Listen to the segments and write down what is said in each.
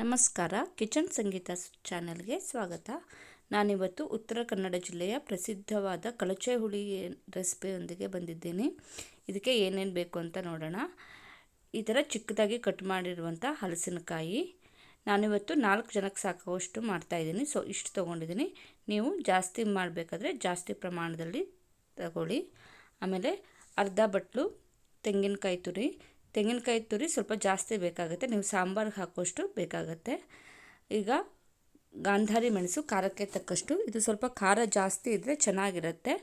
ನಮಸ್ಕಾರ, ಕಿಚನ್ ಸಂಗೀತ ಚಾನೆಲ್ಗೆ ಸ್ವಾಗತ. ನಾನಿವತ್ತು ಉತ್ತರ ಕನ್ನಡ ಜಿಲ್ಲೆಯ ಪ್ರಸಿದ್ಧವಾದ ಕಳಚೆ ಹುಳಿ ರೆಸಿಪಿಯೊಂದಿಗೆ ಬಂದಿದ್ದೀನಿ. ಇದಕ್ಕೆ ಏನೇನು ಬೇಕು ಅಂತ ನೋಡೋಣ. ಈ ಥರ ಚಿಕ್ಕದಾಗಿ ಕಟ್ ಮಾಡಿರುವಂಥ ಹಲಸಿನಕಾಯಿ. ನಾನಿವತ್ತು ನಾಲ್ಕು ಜನಕ್ಕೆ ಸಾಕುವಷ್ಟು ಮಾಡ್ತಾಯಿದ್ದೀನಿ ಸೊ, ಇಷ್ಟು ತೊಗೊಂಡಿದ್ದೀನಿ. ನೀವು ಜಾಸ್ತಿ ಮಾಡಬೇಕಾದ್ರೆ ಜಾಸ್ತಿ ಪ್ರಮಾಣದಲ್ಲಿ ತಗೊಳ್ಳಿ. ಆಮೇಲೆ ಅರ್ಧ ಬಟ್ಲು ತೆಂಗಿನಕಾಯಿ ತುರಿ ತೆಂಗಿನಕಾಯಿ ತುರಿ ಸ್ವಲ್ಪ ಜಾಸ್ತಿ ಬೇಕಾಗುತ್ತೆ. ನೀವು ಸಾಂಬಾರಿಗೆ ಹಾಕೋಷ್ಟು ಬೇಕಾಗುತ್ತೆ. ಈಗ ಗಾಂಧಾರಿ ಮೆಣಸು ಖಾರಕ್ಕೆ ತಕ್ಕಷ್ಟು. ಇದು ಸ್ವಲ್ಪ ಖಾರ ಜಾಸ್ತಿ ಇದ್ದರೆ ಚೆನ್ನಾಗಿರುತ್ತೆ.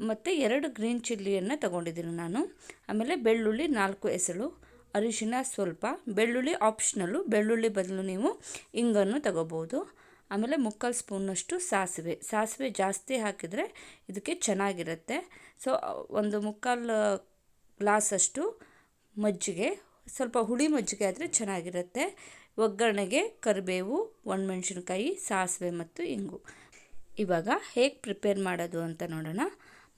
ಮತ್ತು ಎರಡು ಗ್ರೀನ್ ಚಿಲ್ಲಿಯನ್ನು ತಗೊಂಡಿದ್ದೀನಿ ನಾನು. ಆಮೇಲೆ ಬೆಳ್ಳುಳ್ಳಿ ನಾಲ್ಕು ಎಸಳು ಅರಿಶಿನ ಸ್ವಲ್ಪ, ಬೆಳ್ಳುಳ್ಳಿ ಆಪ್ಷನಲ್ಲು ಬೆಳ್ಳುಳ್ಳಿ ಬದಲು ನೀವು ಇಂಗನ್ನು ತಗೋಬೋದು. ಆಮೇಲೆ ಮುಕ್ಕಾಲು ಸ್ಪೂನಷ್ಟು ಸಾಸಿವೆ. ಸಾಸಿವೆ ಜಾಸ್ತಿ ಹಾಕಿದರೆ ಇದಕ್ಕೆ ಚೆನ್ನಾಗಿರುತ್ತೆ. ಸೊ ಒಂದು ಮುಕ್ಕಾಲು ಗ್ಲಾಸಷ್ಟು ಮಜ್ಜಿಗೆ, ಸ್ವಲ್ಪ ಹುಳಿ ಮಜ್ಜಿಗೆ ಆದರೆ ಚೆನ್ನಾಗಿರುತ್ತೆ. ಒಗ್ಗರಣೆಗೆ ಕರಿಬೇವು, ಒಣಮೆಣ್ಸಿನ್ಕಾಯಿ, ಸಾಸಿವೆ ಮತ್ತು ಇಂಗು. ಇವಾಗ ಹೇಗೆ ಪ್ರಿಪೇರ್ ಮಾಡೋದು ಅಂತ ನೋಡೋಣ.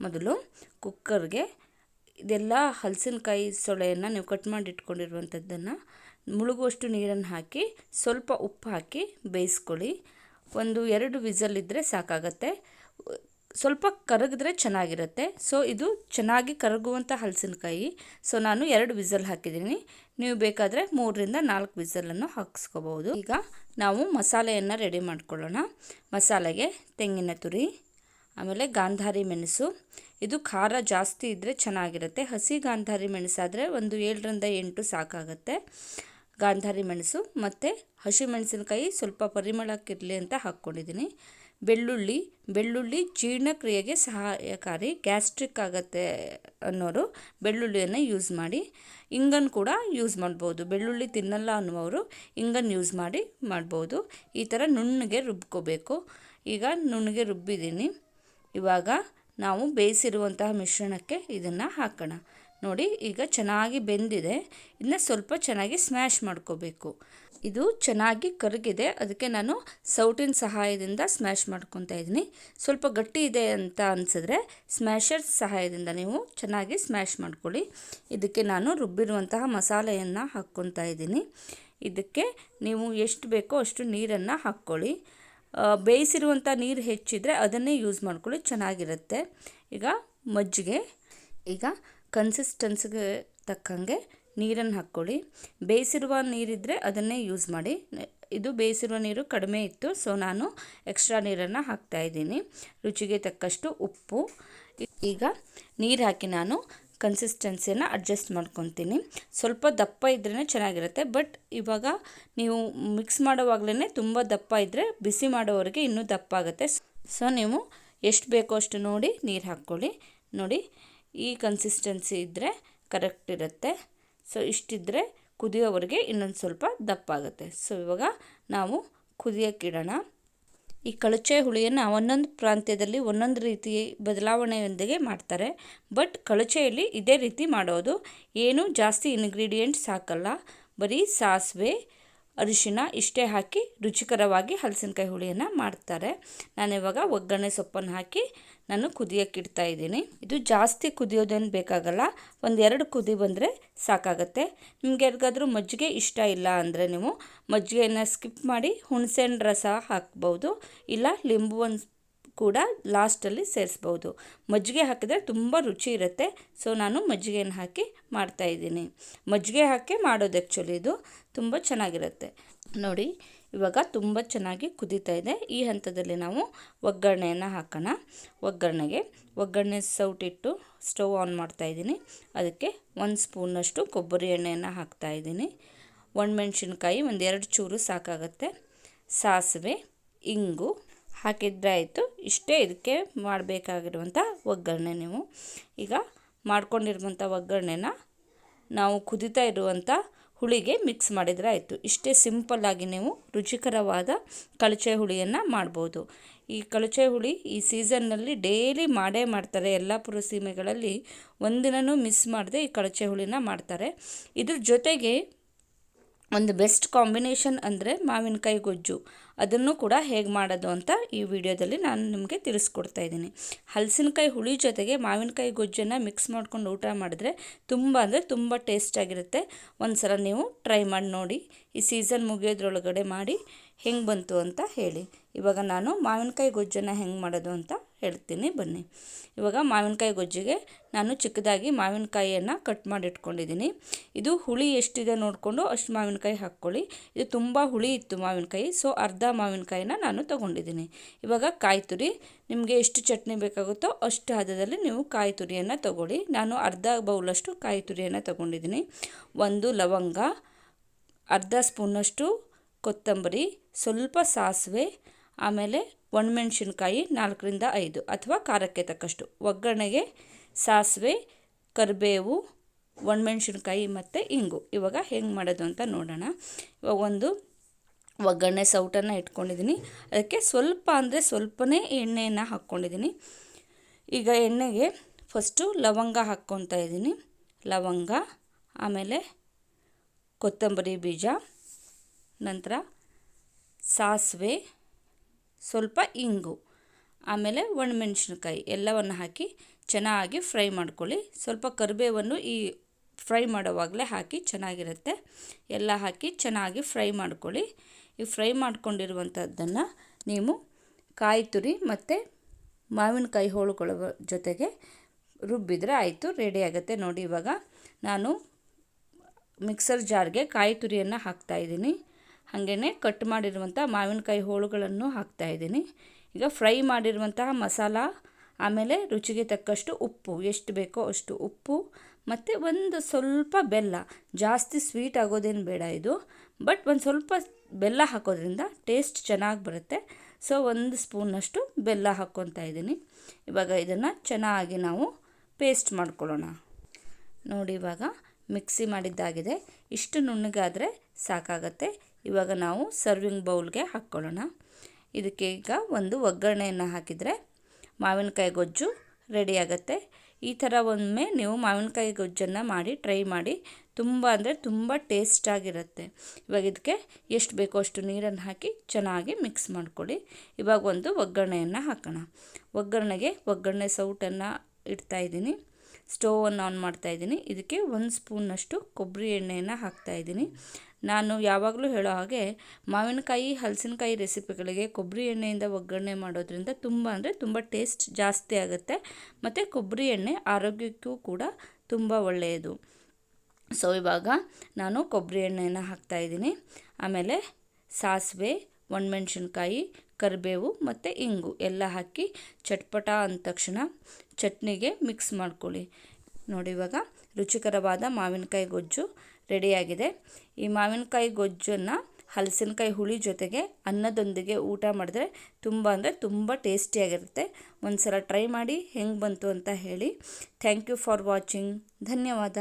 ಮೊದಲು ಕುಕ್ಕರ್ಗೆ ಇದೆಲ್ಲ ಹಲಸಿನಕಾಯಿ ಸೊಳೆಯನ್ನು ನೀವು ಕಟ್ ಮಾಡಿ ಇಟ್ಕೊಂಡಿರುವಂಥದ್ದನ್ನು ಮುಳುಗುವಷ್ಟು ನೀರನ್ನು ಹಾಕಿ, ಸ್ವಲ್ಪ ಉಪ್ಪು ಹಾಕಿ ಬೇಯಿಸ್ಕೊಳ್ಳಿ. ಒಂದು ಎರಡು ವಿಸಲ್ ಇದ್ದರೆ ಸಾಕಾಗತ್ತೆ. ಸ್ವಲ್ಪ ಕರಗಿದ್ರೆ ಚೆನ್ನಾಗಿರುತ್ತೆ. ಸೊ ಇದು ಚೆನ್ನಾಗಿ ಕರಗುವಂಥ ಹಲಸಿನಕಾಯಿ. ಸೊ ನಾನು ಎರಡು ವಿಸಲ್ ಹಾಕಿದ್ದೀನಿ. ನೀವು ಬೇಕಾದರೆ ಮೂರರಿಂದ ನಾಲ್ಕು ವಿಸಲನ್ನು ಹಾಕಿಸ್ಕೋಬಹುದು. ಈಗ ನಾವು ಮಸಾಲೆಯನ್ನು ರೆಡಿ ಮಾಡ್ಕೊಳ್ಳೋಣ. ಮಸಾಲೆಗೆ ತೆಂಗಿನ ತುರಿ, ಆಮೇಲೆ ಗಾಂಧಾರಿ ಮೆಣಸು. ಇದು ಖಾರ ಜಾಸ್ತಿ ಇದ್ದರೆ ಚೆನ್ನಾಗಿರುತ್ತೆ. ಹಸಿ ಗಾಂಧಾರಿ ಮೆಣಸಾದರೆ ಒಂದು ಏಳರಿಂದ ಎಂಟು ಸಾಕಾಗುತ್ತೆ. ಗಾಂಧಾರಿ ಮೆಣಸು ಮತ್ತು ಹಸಿಮೆಣಸಿನಕಾಯಿ ಸ್ವಲ್ಪ ಪರಿಮಳಕ್ಕಿರಲಿ ಅಂತ ಹಾಕ್ಕೊಂಡಿದ್ದೀನಿ. ಬೆಳ್ಳುಳ್ಳಿ ಬೆಳ್ಳುಳ್ಳಿ ಜೀರ್ಣಕ್ರಿಯೆಗೆ ಸಹಾಯಕಾರಿ, ಗ್ಯಾಸ್ಟ್ರಿಕ್ ಆಗುತ್ತೆ ಅನ್ನೋರು ಬೆಳ್ಳುಳ್ಳಿಯನ್ನು ಯೂಸ್ ಮಾಡಿ ಇಂಗನ್ನು ಕೂಡ ಯೂಸ್ ಮಾಡ್ಬೋದು. ಬೆಳ್ಳುಳ್ಳಿ ತಿನ್ನಲ್ಲ ಅನ್ನುವರು ಇಂಗನ್ನು ಯೂಸ್ ಮಾಡಿ ಮಾಡ್ಬೋದು. ಈ ಥರ ನುಣ್ಣಗೆ ರುಬ್ಕೋಬೇಕು. ಈಗ ನುಣ್ಣಗೆ ರುಬ್ಬಿದ್ದೀನಿ. ಇವಾಗ ನಾವು ಬೇಯಿಸಿರುವಂತಹ ಮಿಶ್ರಣಕ್ಕೆ ಇದನ್ನು ಹಾಕೋಣ. ನೋಡಿ, ಈಗ ಚೆನ್ನಾಗಿ ಬೆಂದಿದೆ. ಇನ್ನು ಸ್ವಲ್ಪ ಚೆನ್ನಾಗಿ ಸ್ಮ್ಯಾಶ್ ಮಾಡ್ಕೋಬೇಕು. ಇದು ಚೆನ್ನಾಗಿ ಕರಗಿದೆ. ಅದಕ್ಕೆ ನಾನು ಸೌಟಿನ ಸಹಾಯದಿಂದ ಸ್ಮ್ಯಾಶ್ ಮಾಡ್ಕೊತಾ ಇದ್ದೀನಿ. ಸ್ವಲ್ಪ ಗಟ್ಟಿ ಇದೆ ಅಂತ ಅನಿಸಿದ್ರೆ ಸ್ಮ್ಯಾಶರ್ ಸಹಾಯದಿಂದ ನೀವು ಚೆನ್ನಾಗಿ ಸ್ಮ್ಯಾಶ್ ಮಾಡ್ಕೊಳ್ಳಿ. ಇದಕ್ಕೆ ನಾನು ರುಬ್ಬಿರುವಂತಹ ಮಸಾಲೆಯನ್ನು ಹಾಕ್ಕೊತಾ ಇದ್ದೀನಿ. ಇದಕ್ಕೆ ನೀವು ಎಷ್ಟು ಬೇಕೋ ಅಷ್ಟು ನೀರನ್ನು ಹಾಕ್ಕೊಳ್ಳಿ. ಬೇಯಿಸಿರುವಂಥ ನೀರು ಹೆಚ್ಚಿದರೆ ಅದನ್ನೇ ಯೂಸ್ ಮಾಡ್ಕೊಳ್ಳಿ. ಚೆನ್ನಾಗಿರುತ್ತೆ. ಈಗ ಮಜ್ಜಿಗೆ. ಈಗ ಕನ್ಸಿಸ್ಟೆನ್ಸಿಗೆ ತಕ್ಕಂಗೆ ನೀರನ್ನು ಹಾಕ್ಕೊಳ್ಳಿ. ಬೇಯಿಸಿರುವ ನೀರಿದ್ದರೆ ಅದನ್ನೇ ಯೂಸ್ ಮಾಡಿ. ಇದು ಬೇಯಿಸಿರುವ ನೀರು ಕಡಿಮೆ ಇತ್ತು ಸೊ ನಾನು ಎಕ್ಸ್ಟ್ರಾ ನೀರನ್ನು ಹಾಕ್ತಾಯಿದ್ದೀನಿ ರುಚಿಗೆ ತಕ್ಕಷ್ಟು ಉಪ್ಪು. ಈಗ ನೀರು ಹಾಕಿ ನಾನು ಕನ್ಸಿಸ್ಟೆನ್ಸಿಯನ್ನು ಅಡ್ಜಸ್ಟ್ ಮಾಡ್ಕೊತೀನಿ. ಸ್ವಲ್ಪ ದಪ್ಪ ಇದ್ರೇ ಚೆನ್ನಾಗಿರುತ್ತೆ ಬಟ್ ಇವಾಗ ನೀವು ಮಿಕ್ಸ್ ಮಾಡೋವಾಗಲೇ ತುಂಬ ದಪ್ಪ ಇದ್ದರೆ ಬಿಸಿ ಮಾಡೋವರೆಗೆ ಇನ್ನೂ ದಪ್ಪ ಆಗುತ್ತೆ. ಸೊ ನೀವು ಎಷ್ಟು ಬೇಕೋ ಅಷ್ಟು ನೋಡಿ ನೀರು ಹಾಕ್ಕೊಳ್ಳಿ. ನೋಡಿ ಈ ಕನ್ಸಿಸ್ಟೆನ್ಸಿ ಇದ್ದರೆ ಕರೆಕ್ಟ್ ಇರುತ್ತೆ. ಸೊ ಇಷ್ಟಿದ್ದರೆ ಕುದಿಯೋವರೆಗೆ ಇನ್ನೊಂದು ಸ್ವಲ್ಪ ದಪ್ಪ ಆಗುತ್ತೆ ಸೊ ಇವಾಗ ನಾವು ಕುದಿಯೋಕ್ಕಿಡೋಣ ಈ ಕಳಚೆ ಹುಳಿಯನ್ನು ಒಂದೊಂದು ಪ್ರಾಂತ್ಯದಲ್ಲಿ ಒಂದೊಂದು ರೀತಿ ಬದಲಾವಣೆಯೊಂದಿಗೆ ಮಾಡ್ತಾರೆ. ಬಟ್ ಕಳಚೆಯಲ್ಲಿ ಇದೇ ರೀತಿ ಮಾಡೋದು. ಏನು ಜಾಸ್ತಿ ಇನ್ಗ್ರೀಡಿಯೆಂಟ್ಸ್ ಹಾಕಲ್ಲ. ಬರೀ ಸಾಸಿವೆ ಅರಿಶಿನ ಇಷ್ಟೇ ಹಾಕಿ ರುಚಿಕರವಾಗಿ ಹಲಸಿನಕಾಯಿ ಹುಳಿಯನ್ನು ಮಾಡ್ತಾರೆ. ನಾನಿವಾಗ ಒಗ್ಗರಣೆ ಸೊಪ್ಪನ್ನು ಹಾಕಿ ನಾನು ಕುದಿಯೋಕ್ಕೆ ಇಡ್ತಾ ಇದ್ದೀನಿ. ಇದು ಜಾಸ್ತಿ ಕುದಿಯೋದೇನು ಬೇಕಾಗಲ್ಲ. ಒಂದೆರಡು ಕುದಿ ಬಂದರೆ ಸಾಕಾಗತ್ತೆ. ನಿಮ್ಗೆ ಯಾರಿಗಾದರೂ ಮಜ್ಜಿಗೆ ಇಷ್ಟ ಇಲ್ಲ ಅಂದರೆ ನೀವು ಮಜ್ಜಿಗೆಯನ್ನು ಸ್ಕಿಪ್ ಮಾಡಿ ಹುಣಸೆಹಣ್ಣು ರಸ ಹಾಕ್ಬೋದು. ಇಲ್ಲ ಲಿಂಬು ಒಂದು ಕೂಡ ಲಾಸ್ಟಲ್ಲಿ ಸೇರಿಸ್ಬೋದು. ಮಜ್ಜಿಗೆ ಹಾಕಿದ್ರೆ ತುಂಬ ರುಚಿ ಇರುತ್ತೆ. ಸೊ, ನಾನು ಮಜ್ಜಿಗೆನ ಹಾಕಿ ಮಾಡ್ತಾಯಿದ್ದೀನಿ ಮಜ್ಜಿಗೆ ಹಾಕಿ ಮಾಡೋದು ಆ್ಯಕ್ಚುಲಿ ಇದು ತುಂಬ ಚೆನ್ನಾಗಿರುತ್ತೆ. ನೋಡಿ, ಇವಾಗ ತುಂಬ ಚೆನ್ನಾಗಿ ಕುದೀತಾ ಇದೆ. ಈ ಹಂತದಲ್ಲಿ ನಾವು ಒಗ್ಗರಣೆಯನ್ನು ಹಾಕೋಣ. ಒಗ್ಗರಣೆಗೆ ಒಗ್ಗರಣೆ ಸೌಟಿಟ್ಟು ಸ್ಟವ್ ಆನ್ ಮಾಡ್ತಾಯಿದ್ದೀನಿ ಅದಕ್ಕೆ ಒಂದು ಸ್ಪೂನಷ್ಟು ಕೊಬ್ಬರಿ ಎಣ್ಣೆಯನ್ನು ಹಾಕ್ತಾಯಿದ್ದೀನಿ ಒಣಮೆಣ್ಸಿನ್ಕಾಯಿ ಒಂದೆರಡು ಚೂರು ಸಾಕಾಗುತ್ತೆ. ಸಾಸಿವೆ, ಇಂಗು ಹಾಕಿದ್ರೆ ಆಯಿತು. ಇಷ್ಟೇ ಇದಕ್ಕೆ ಮಾಡಬೇಕಾಗಿರುವಂಥ ಒಗ್ಗರಣೆ ನೀವು. ಈಗ ಮಾಡ್ಕೊಂಡಿರುವಂಥ ಒಗ್ಗರಣೆನ ನಾವು ಕುದಿತಾ ಇರುವಂಥ ಹುಳಿಗೆ ಮಿಕ್ಸ್ ಮಾಡಿದರೆ ಆಯಿತು. ಇಷ್ಟೇ ಸಿಂಪಲ್ಲಾಗಿ ನೀವು ರುಚಿಕರವಾದ ಕಳಚೆ ಹುಳಿಯನ್ನು ಮಾಡ್ಬೋದು. ಈ ಕಳಚೆ ಹುಳಿ ಈ ಸೀಸನ್ನಲ್ಲಿ ಡೈಲಿ ಮಾಡೇ ಮಾಡ್ತಾರೆ. ಎಲ್ಲ ಪುರಸೀಮೆಗಳಲ್ಲಿ ಒಂದಿನೂ ಮಿಸ್ ಮಾಡದೆ ಈ ಕಳಚೆ ಹುಳಿನ ಮಾಡ್ತಾರೆ. ಇದ್ರ ಜೊತೆಗೆ ಒಂದು ಬೆಸ್ಟ್ ಕಾಂಬಿನೇಷನ್ ಅಂದರೆ ಮಾವಿನಕಾಯಿ ಗೊಜ್ಜು. ಅದನ್ನು ಕೂಡ ಹೇಗೆ ಮಾಡೋದು ಅಂತ ಈ ವಿಡಿಯೋದಲ್ಲಿ ನಾನು ನಿಮಗೆ ತಿಳಿಸ್ಕೊಡ್ತಾ ಇದ್ದೀನಿ. ಹಲಸಿನಕಾಯಿ ಹುಳಿ ಜೊತೆಗೆ ಮಾವಿನಕಾಯಿ ಗೊಜ್ಜನ್ನು ಮಿಕ್ಸ್ ಮಾಡ್ಕೊಂಡು ಊಟ ಮಾಡಿದ್ರೆ ತುಂಬ ಅಂದರೆ ತುಂಬ ಟೇಸ್ಟಾಗಿರುತ್ತೆ ಒಂದು ಸಲ ನೀವು ಟ್ರೈ ಮಾಡಿ ನೋಡಿ. ಈ ಸೀಸನ್ ಮುಗಿಯೋದ್ರೊಳಗಡೆ ಮಾಡಿ ಹೆಂಗೆ ಬಂತು ಅಂತ ಹೇಳಿ. ಇವಾಗ ನಾನು ಮಾವಿನಕಾಯಿ ಗೊಜ್ಜನ್ನು ಹೆಂಗೆ ಮಾಡೋದು ಅಂತ ಹೇಳ್ತೀನಿ, ಬನ್ನಿ. ಇವಾಗ ಮಾವಿನಕಾಯಿ ಗೊಜ್ಜಿಗೆ ನಾನು ಚಿಕ್ಕದಾಗಿ ಮಾವಿನಕಾಯಿಯನ್ನು ಕಟ್ ಮಾಡಿ ಇಟ್ಕೊಂಡಿದ್ದೀನಿ ಇದು ಹುಳಿ ಎಷ್ಟಿದೆ ನೋಡಿಕೊಂಡು ಅಷ್ಟು ಮಾವಿನಕಾಯಿ ಹಾಕ್ಕೊಳ್ಳಿ. ಇದು ತುಂಬ ಹುಳಿ ಇತ್ತು ಮಾವಿನಕಾಯಿ ಸೊ ಅರ್ಧ ಮಾವಿನಕಾಯಿನ ನಾನು ತೊಗೊಂಡಿದ್ದೀನಿ. ಇವಾಗ ಕಾಯಿ ತುರಿ, ನಿಮಗೆ ಎಷ್ಟು ಚಟ್ನಿ ಬೇಕಾಗುತ್ತೋ ಅಷ್ಟು ಹದದಲ್ಲಿ ನೀವು ಕಾಯಿ ತುರಿಯನ್ನು ತೊಗೊಳ್ಳಿ. ನಾನು ಅರ್ಧ ಬೌಲಷ್ಟು ಕಾಯಿ ತುರಿಯನ್ನು ತೊಗೊಂಡಿದ್ದೀನಿ. ಒಂದು ಲವಂಗ, ಅರ್ಧ ಸ್ಪೂನಷ್ಟು ಕೊತ್ತಂಬರಿ, ಸ್ವಲ್ಪ ಸಾಸಿವೆ ಆಮೇಲೆ ಒಣಮೆಣ್ಸಿನ್ಕಾಯಿ ನಾಲ್ಕರಿಂದ ಐದು ಅಥವಾ ಖಾರಕ್ಕೆ ತಕ್ಕಷ್ಟು. ಒಗ್ಗರಣೆಗೆ ಸಾಸಿವೆ, ಕರಿಬೇವು, ಒಣಮೆಣ್ಸಿನ್ಕಾಯಿ ಮತ್ತು ಇಂಗು. ಇವಾಗ ಹೆಂಗೆ ಮಾಡೋದು ಅಂತ ನೋಡೋಣ. ಇವಾಗ ಒಂದು ಒಗ್ಗರಣೆ ಸೌಟನ್ನು ಇಟ್ಕೊಂಡಿದ್ದೀನಿ. ಅದಕ್ಕೆ ಸ್ವಲ್ಪ ಅಂದರೆ ಸ್ವಲ್ಪನೇ ಎಣ್ಣೆಯನ್ನು ಹಾಕ್ಕೊಂಡಿದ್ದೀನಿ. ಈಗ ಎಣ್ಣೆಗೆ ಫಸ್ಟು ಲವಂಗ ಹಾಕ್ಕೊತಾ ಇದ್ದೀನಿ. ಲವಂಗ, ಆಮೇಲೆ ಕೊತ್ತಂಬರಿ ಬೀಜ, ನಂತರ ಸಾಸಿವೆ ಸ್ವಲ್ಪ ಇಂಗು. ಆಮೇಲೆ ಒಣಮೆಣಸಿನ್ಕಾಯಿ ಎಲ್ಲವನ್ನು ಹಾಕಿ ಚೆನ್ನಾಗಿ ಫ್ರೈ ಮಾಡ್ಕೊಳ್ಳಿ. ಸ್ವಲ್ಪ ಕರಿಬೇವನ್ನು ಈ ಫ್ರೈ ಮಾಡೋವಾಗಲೇ ಹಾಕಿ ಚೆನ್ನಾಗಿರುತ್ತೆ. ಎಲ್ಲ ಹಾಕಿ ಚೆನ್ನಾಗಿ ಫ್ರೈ ಮಾಡ್ಕೊಳ್ಳಿ. ಈ ಫ್ರೈ ಮಾಡ್ಕೊಂಡಿರುವಂಥದ್ದನ್ನು ನೀವು ಕಾಯಿ ತುರಿ ಮತ್ತು ಮಾವಿನಕಾಯಿ ಹೋಳುಗಳ ಜೊತೆಗೆ ರುಬ್ಬಿದರೆ ಆಯಿತು, ರೆಡಿ ಆಗುತ್ತೆ. ನೋಡಿ ಇವಾಗ ನಾನು ಮಿಕ್ಸರ್ ಜಾರ್ಗೆ ಕಾಯಿ ತುರಿಯನ್ನು ಹಾಕ್ತಾಯಿದ್ದೀನಿ ಹಾಗೆಯೇ ಕಟ್ ಮಾಡಿರುವಂಥ ಮಾವಿನಕಾಯಿ ಹೋಳುಗಳನ್ನು ಹಾಕ್ತಾಯಿದ್ದೀನಿ ಈಗ ಫ್ರೈ ಮಾಡಿರುವಂತಹ ಮಸಾಲ, ಆಮೇಲೆ ರುಚಿಗೆ ತಕ್ಕಷ್ಟು ಉಪ್ಪು, ಎಷ್ಟು ಬೇಕೋ ಅಷ್ಟು ಉಪ್ಪು, ಮತ್ತು ಒಂದು ಸ್ವಲ್ಪ ಬೆಲ್ಲ. ಜಾಸ್ತಿ ಸ್ವೀಟ್ ಆಗೋದೇನು ಬೇಡ ಇದು, ಬಟ್ ಒಂದು ಸ್ವಲ್ಪ ಬೆಲ್ಲ ಹಾಕೋದ್ರಿಂದ ಟೇಸ್ಟ್ ಚೆನ್ನಾಗಿ ಬರುತ್ತೆ. ಸೊ, ಒಂದು ಸ್ಪೂನಷ್ಟು ಬೆಲ್ಲ ಹಾಕ್ಕೊತಾ ಇದ್ದೀನಿ. ಇವಾಗ ಇದನ್ನು ಚೆನ್ನಾಗಿ ನಾವು ಪೇಸ್ಟ್ ಮಾಡ್ಕೊಳ್ಳೋಣ. ನೋಡಿ, ಇವಾಗ ಮಿಕ್ಸಿ ಮಾಡಿದ್ದಾಗಿದೆ. ಇಷ್ಟು ನುಣ್ಣಗಾದರೆ ಸಾಕಾಗತ್ತೆ. ಇವಾಗ ನಾವು ಸರ್ವಿಂಗ್ ಬೌಲ್ಗೆ ಹಾಕ್ಕೊಳ್ಳೋಣ. ಇದಕ್ಕೆ ಈಗ ಒಂದು ಒಗ್ಗರಣೆಯನ್ನು ಹಾಕಿದರೆ ಮಾವಿನಕಾಯಿ ಗೊಜ್ಜು ರೆಡಿ ಈ ಥರ ಒಮ್ಮೆ ನೀವು ಮಾವಿನಕಾಯಿ ಗೊಜ್ಜನ್ನು ಮಾಡಿ ಟ್ರೈ ಮಾಡಿ, ತುಂಬ ಅಂದರೆ ತುಂಬ ಟೇಸ್ಟಾಗಿರುತ್ತೆ ಇವಾಗ ಇದಕ್ಕೆ ಎಷ್ಟು ಬೇಕೋ ಅಷ್ಟು ನೀರನ್ನು ಹಾಕಿ ಚೆನ್ನಾಗಿ ಮಿಕ್ಸ್ ಮಾಡ್ಕೊಳ್ಳಿ. ಇವಾಗ ಒಂದು ಒಗ್ಗರಣೆಯನ್ನು ಹಾಕೋಣ. ಒಗ್ಗರಣೆಗೆ ಒಗ್ಗರಣೆ ಸೌಟನ್ನು ಇಡ್ತಾಯಿದ್ದೀನಿ ಸ್ಟೋವನ್ನು ಆನ್ ಮಾಡ್ತಾಯಿದ್ದೀನಿ ಇದಕ್ಕೆ ಒಂದು ಸ್ಪೂನಷ್ಟು ಕೊಬ್ಬರಿ ಎಣ್ಣೆಯನ್ನು ಹಾಕ್ತಾಯಿದ್ದೀನಿ ನಾನು ಯಾವಾಗಲೂ ಹೇಳೋ ಹಾಗೆ ಮಾವಿನಕಾಯಿ, ಹಲಸಿನಕಾಯಿ ರೆಸಿಪಿಗಳಿಗೆ ಕೊಬ್ಬರಿ ಎಣ್ಣೆಯಿಂದ ಒಗ್ಗರಣೆ ಮಾಡೋದ್ರಿಂದ ತುಂಬ ಅಂದರೆ ತುಂಬ ಟೇಸ್ಟ್ ಜಾಸ್ತಿ ಆಗುತ್ತೆ. ಮತ್ತು ಕೊಬ್ಬರಿ ಎಣ್ಣೆ ಆರೋಗ್ಯಕ್ಕೂ ಕೂಡ ತುಂಬ ಒಳ್ಳೆಯದು. ಸೊ, ಇವಾಗ ನಾನು ಕೊಬ್ಬರಿ ಎಣ್ಣೆಯನ್ನು ಹಾಕ್ತಾಯಿದ್ದೀನಿ ಆಮೇಲೆ ಸಾಸಿವೆ ಒಣಮೆಣ್ಸಿನ್ಕಾಯಿ, ಕರಿಬೇವು ಮತ್ತು ಇಂಗು ಎಲ್ಲ ಹಾಕಿ ಚಟ್ಪಟ ಅಂದ ತಕ್ಷಣ ಚಟ್ನಿಗೆ ಮಿಕ್ಸ್ ಮಾಡ್ಕೊಳ್ಳಿ. ನೋಡಿ ಇವಾಗ ರುಚಿಕರವಾದ ಮಾವಿನಕಾಯಿ ಗೊಜ್ಜು ರೆಡಿಯಾಗಿದೆ. ಈ ಮಾವಿನಕಾಯಿ ಗೊಜ್ಜನ್ನು ಹಲಸಿನಕಾಯಿ ಹುಳಿ ಜೊತೆಗೆ ಅನ್ನದೊಂದಿಗೆ ಊಟ ಮಾಡಿದ್ರೆ ತುಂಬ ಅಂದರೆ ತುಂಬ ಟೇಸ್ಟಿಯಾಗಿರುತ್ತೆ ಒಂದು ಸಲ ಟ್ರೈ ಮಾಡಿ ಹೆಂಗೆ ಬಂತು ಅಂತ ಹೇಳಿ. ಥ್ಯಾಂಕ್ ಯು ಫಾರ್ ವಾಚಿಂಗ್ ಧನ್ಯವಾದ.